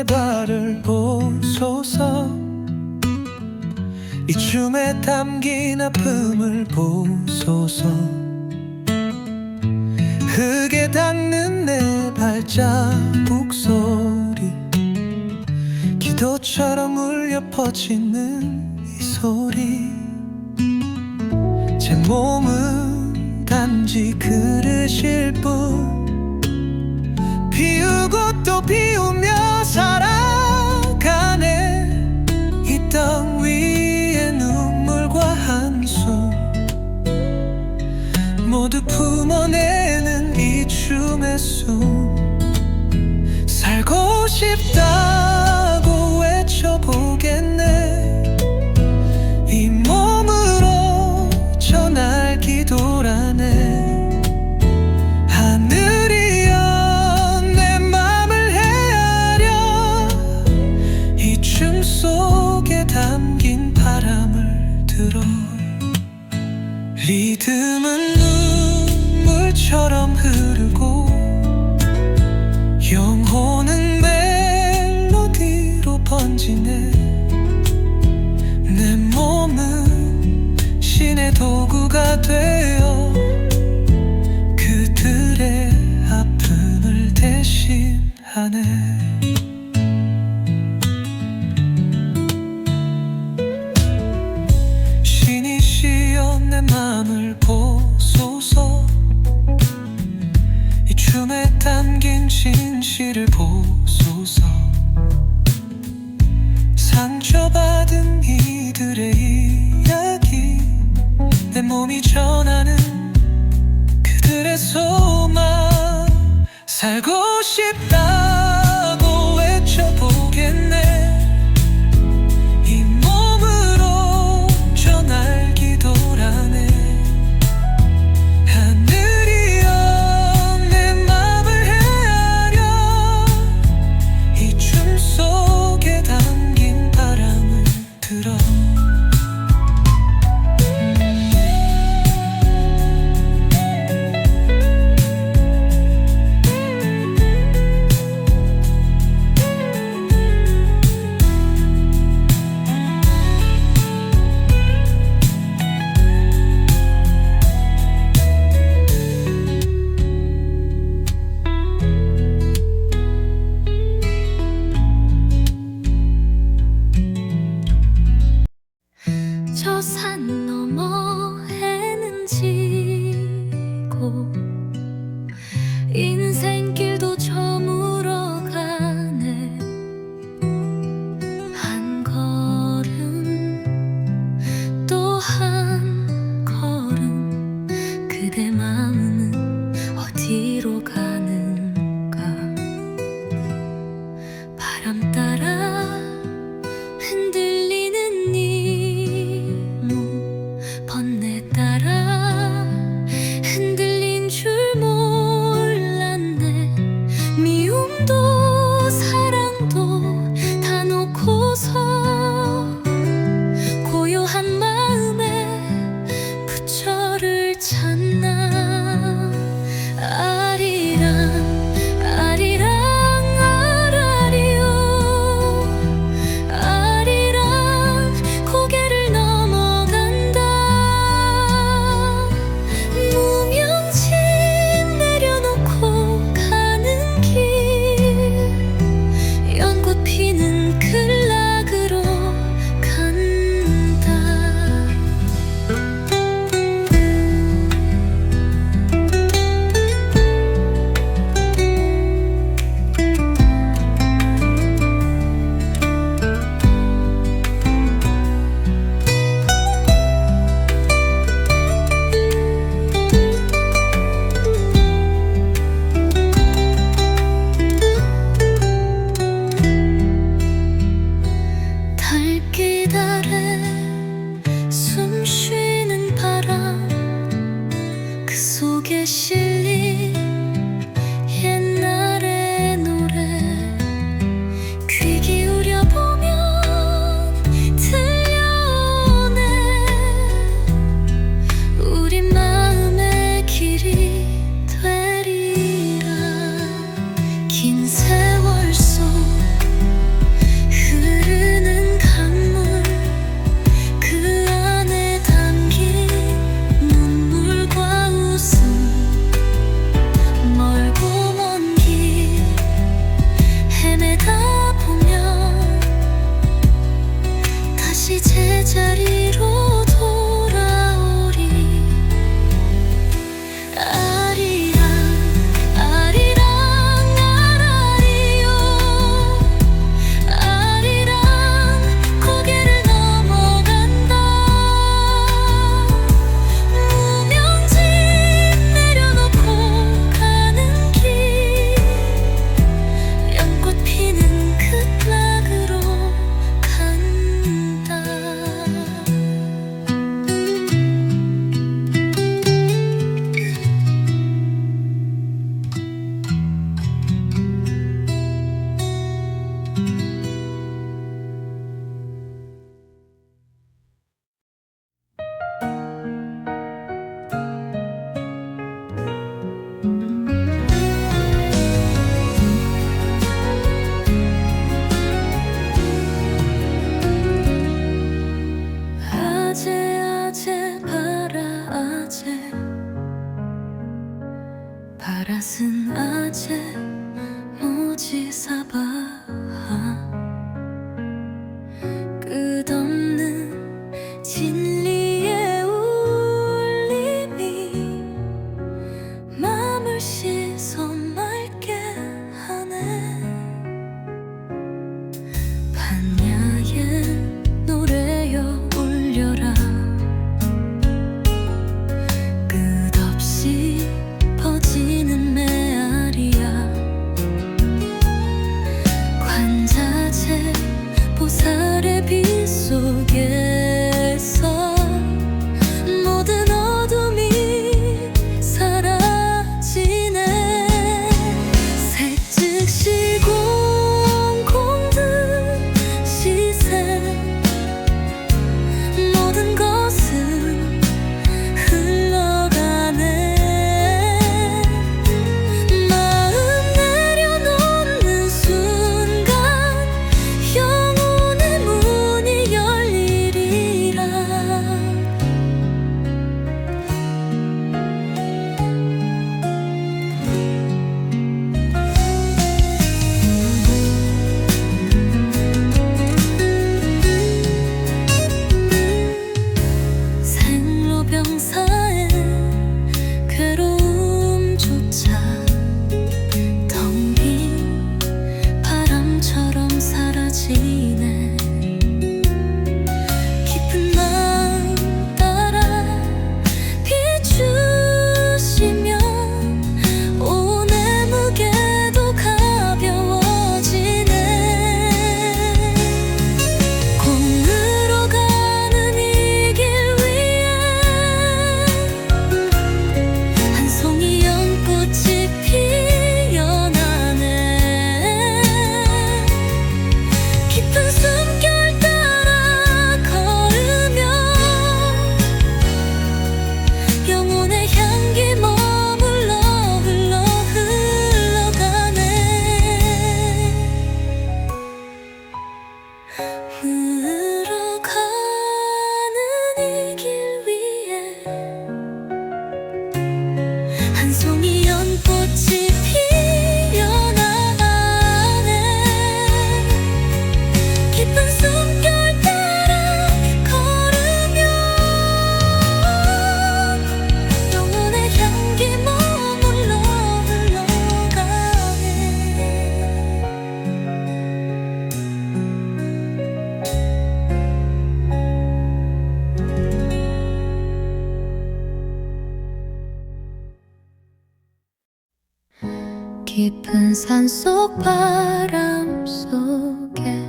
내 발을 보소서. 이 춤에 담긴 아픔을 보소서. 흙에 닿는 내 발자국 소리. 기도처럼 울려 퍼지는 이 소리. 제 몸은 단지 그릇일 뿐. 비우고 또 비운 sky. 깊은 산속 바람 속에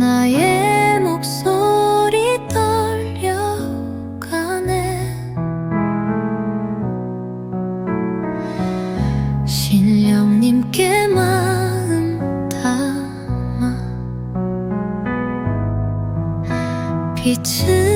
나의 목소리 떨려가네. 신령님께 마음 담아 빛을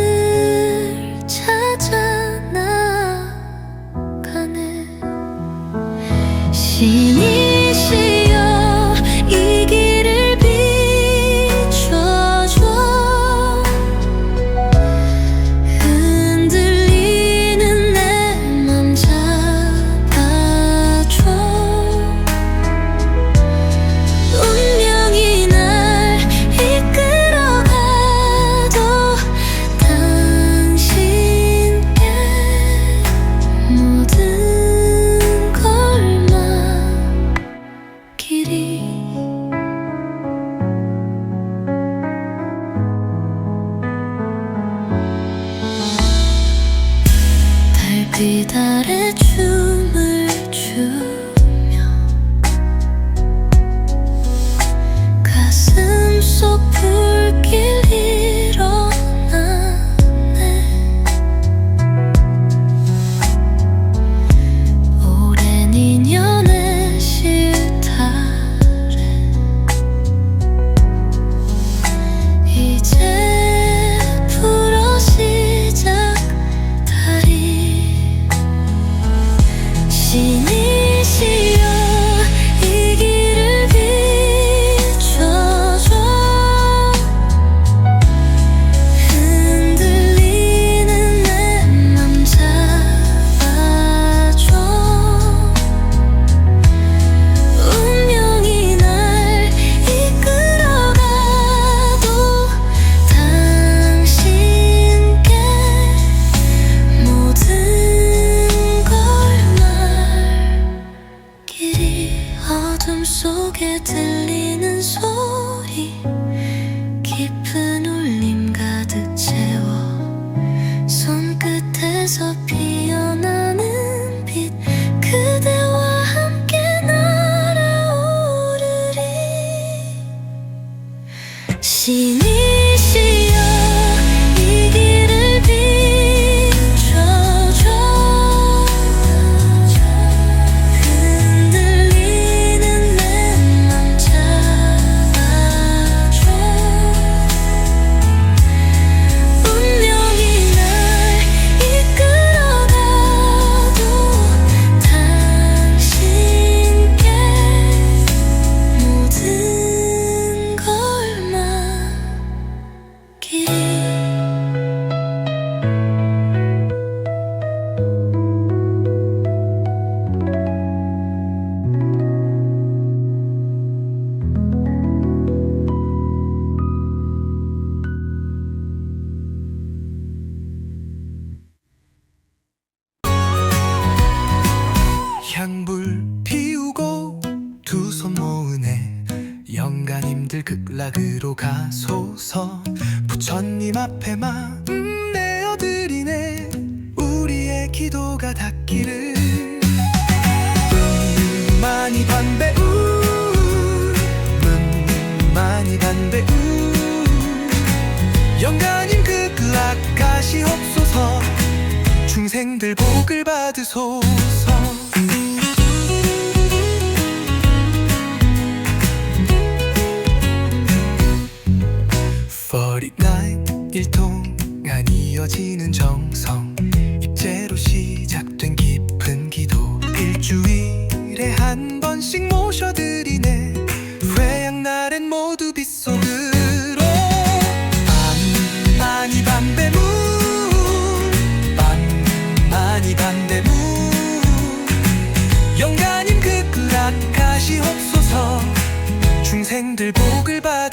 중생들 복을 받으소서. Forty nine 일통안 이어지는 정 허락하시옵소서 중생들 복을 받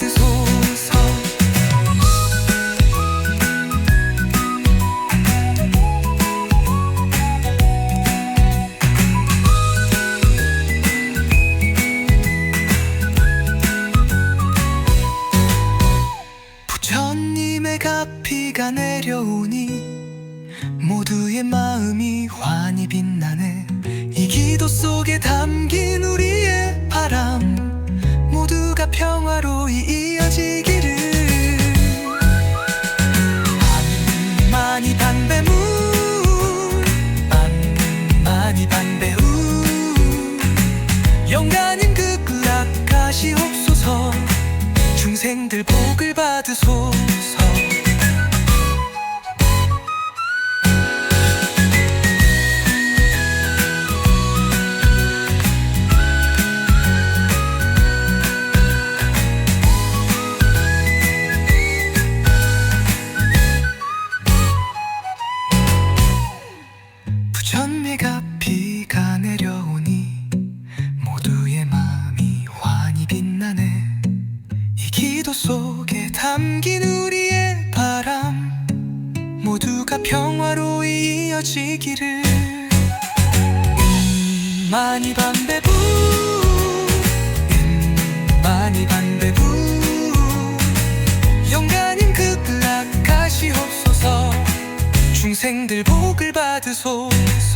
부천미가 비가 내려오니 모두의 마음이 환히 빛나네. 이 기도 속에 담긴 우리의 바람 모두가 평화로 이어지기를. 음, 많이 반대부. 음, 많이 반대부. 용가님 극락 그 가시옵소서. 그 중생들 보 을 받으소서